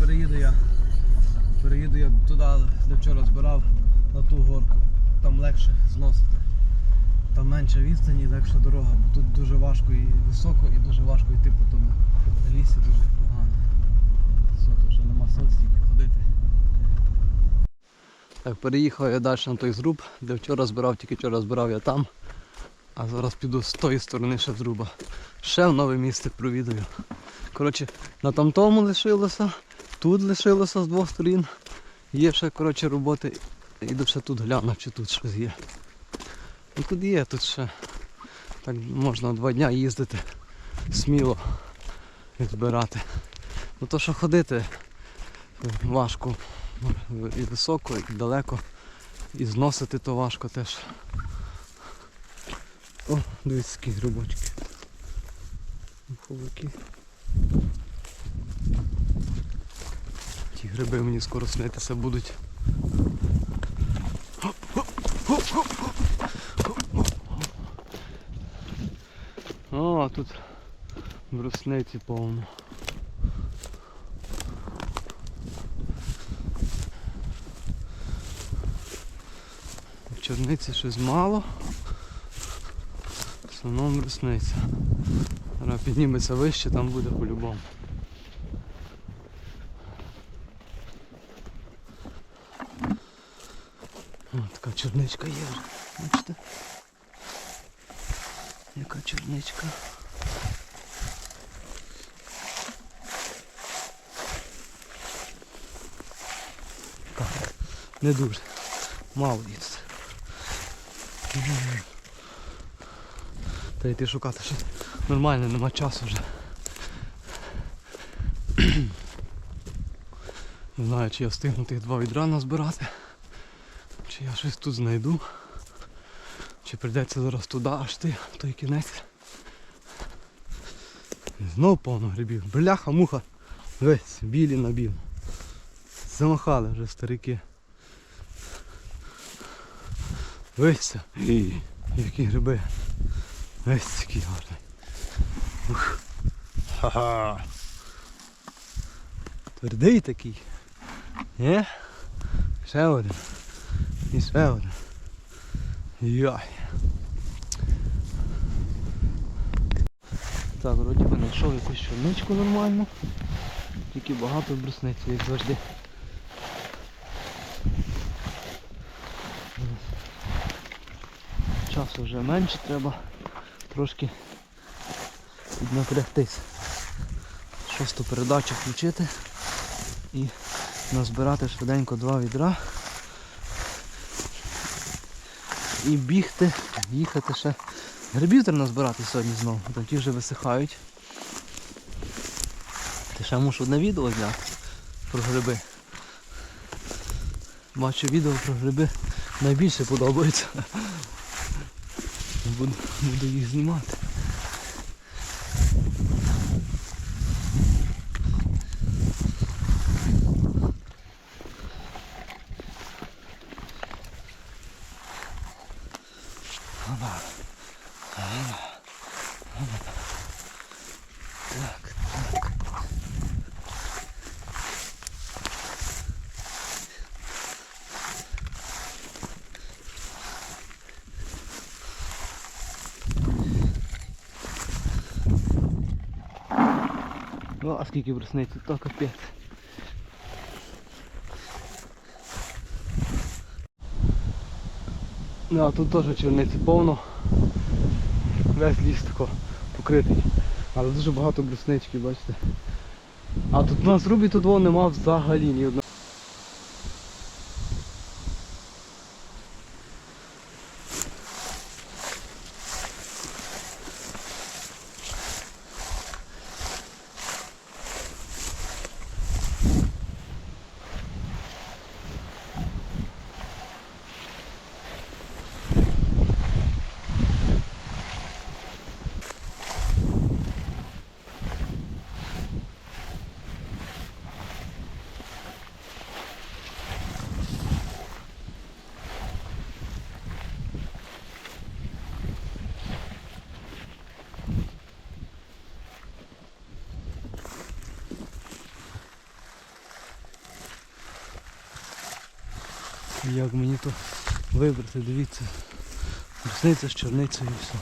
переїду я. Переїду я туди, де вчора збирав, на ту горку. Там легше зносити. Там менше відстані, легша дорога, тут дуже важко і високо, і дуже важко йти по тому лісі дуже погано. Високо, вже нема сил стільки ходити. Так, переїхав я далі на той зруб, де вчора збирав, тільки вчора збирав я там. А зараз піду з тої сторони ще зруба. Ще в нове місце провідаю. Коротше, на тамтому лишилося, тут лишилося з двох сторін. Є ще коротше, роботи. Іду ще тут гляну, чи тут щось є. Ну тут є, тут ще так можна два дня їздити сміло і збирати. Ну то що ходити важко і високо, і далеко. І зносити то важко теж. О, дивіться, які грибочки. Маховики. Гриби мені скоро снитися будуть. О, тут брусниці повно. Чорниці щось мало. В основному брусниця. Підніметься вище, там буде по-любому. О, така чорничка є вже. Бачите? Яка чорничка. Так, не дуже. Мало їсти. Та йти шукати щось нормально, нема часу вже. Не знаю, чи я встигну тих два відра назбирати, чи я щось тут знайду. Чи прийдеться зараз туди аж ти, той кінець. І Знов повно грибів. Бляха, муха. Весь, білі на білу. Замахали вже старики. Вися. Які гриби. Ось який гарний. Ух. Ха-ха. Твердий такий. Є? Ще один. І ще один. Яй. Так, вроді би знайшов якусь чорничку нормальну. Тільки багато брусниці, як завжди. Часу вже менше, треба трошки піднапрягтись. Шосту передачу включити і назбирати швиденько два відра. І бігти, їхати ще. Грибів треба назбирати сьогодні знову, там ті вже висихають. Ти ще мушу одне відео зняти про гриби. Бачу відео про гриби найбільше подобається. Буду, буду їх знімати. Так, так. А скільки брусниці, то капець. Ну, а тут теж черниці повно. Весь ліс тако покритий. Але дуже багато бруснички, бачите. А тут у нас рубі тут вон нема взагалі ні одного. Як мені то вибрати, дивіться. Брусниця з чорницею і все.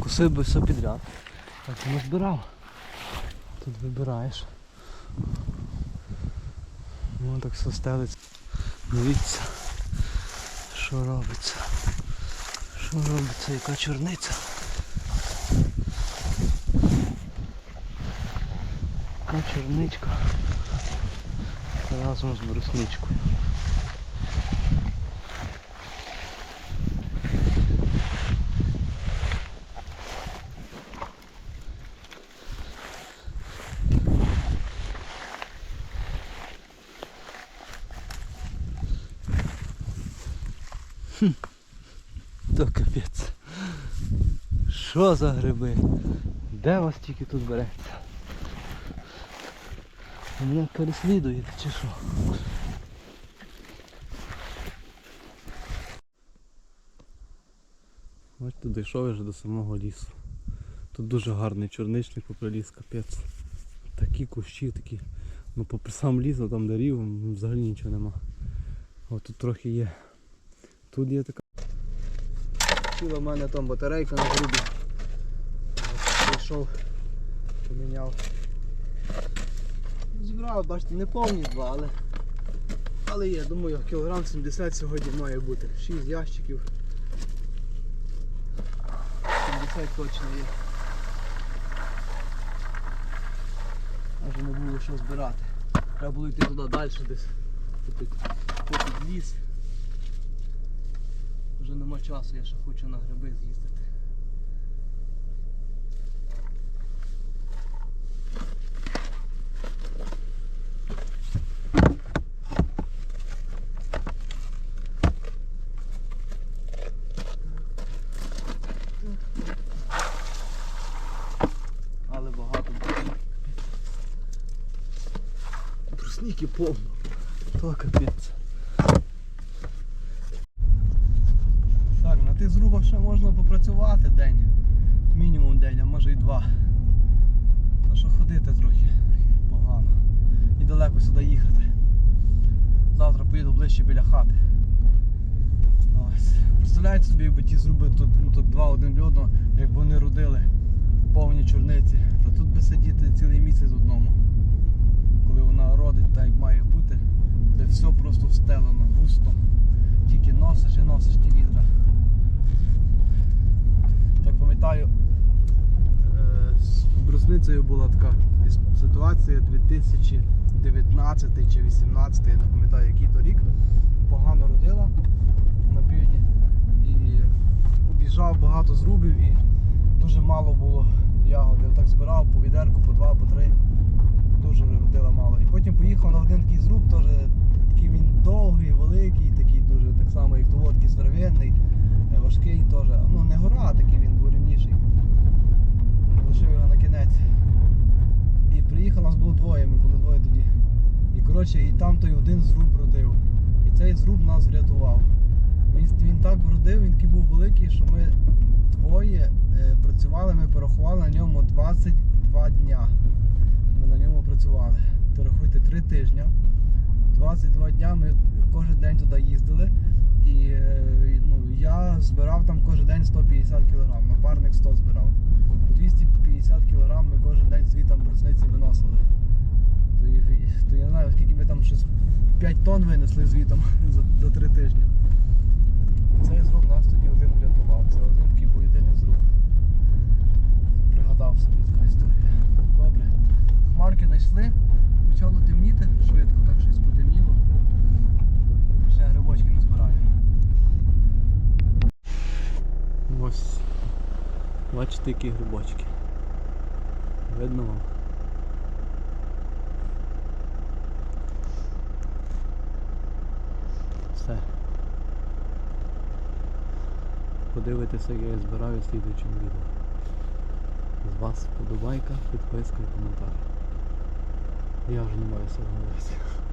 Кусив би все підряд. Так не збирав. Тут вибираєш. Воно так все стелиться. Дивіться, що робиться. Що робиться, яка чорниця. Яка чорничка. Разом з брусничкою. То капець. Що за гриби? Де вас тільки тут береться? Ви Мене переслідуєте чи що? Бачите, дійшов я вже до самого лісу. Тут дуже гарний чорничник попри ліс, капець. Такі кущі, такі. Ну попри сам ліс, а там дерев м, взагалі нічого нема. О, тут трохи є. Тут є така. Сіла в мене там батарейка на грубі. Прийшов, поміняв. Зібрав, бачите, не повні два, але. Але є, думаю, кілограм 70 сьогодні має бути. 6 ящиків. 70 точно є. Аж не було що збирати. Треба було йти туди далі десь. Попід, попід ліс. Вже нема часу, я ще хочу на гриби з'їздити. Але багато. Брусники повно. То капець. Так, на ще можна попрацювати день. Мінімум день, а може і два. А що ходити трохи погано. І далеко сюди їхати. Завтра поїду ближче біля хати. Ось. Представляєте собі, якби ті зруби тут, ну, тут два один одного, якби вони родили повні чорниці, то тут би сидіти цілий місяць одному. Коли вона родить так як має бути, де все просто встелено густо. Тільки носиш і носиш ті відра. Так пам'ятаю, е, з брусницею була така ситуація 2019 чи 2018, я не пам'ятаю який то рік. Погано родила на півдні і обіжав багато зрубів і дуже мало було ягод. Я так збирав по відерку, по два, по три. Дуже родила мало. І потім поїхав на один такий зруб, теж такий він довгий, великий, такий дуже так само, як того, такий здоровенний, важкий теж. Ну не гора, а такий він був рівніший. Лишив його на кінець. І приїхав, нас було двоє, ми були двоє тоді. І коротше, і там той один зруб родив. І цей зруб нас врятував. Він, він так вродив, він такий був великий, що ми двоє е, працювали, ми порахували на ньому 22 дня. Ми на ньому працювали. То рахуйте 3 тижні. 22 дня ми кожен день туди їздили. І е, збирав там кожен день 150 кг. Напарник 100 збирав. По 250 кг ми кожен день звітом брусниці виносили. То, то я не знаю, скільки ми там щось 5 тонн винесли звітом за, за 3 тижні. Цей зруб нас тоді один врятував. Це один такий був єдиний зруб. Пригадав собі така історія. Добре. Хмарки знайшли, почало темніти швидко, так щось потемніло. Ще грибочки не збираю. Ось. Бачите, які грибочки. Видно вам? Все. Подивитися, як я збираю в слідуючому відео. З вас вподобайка, підписка і коментар. Я вже не маю сил говорити.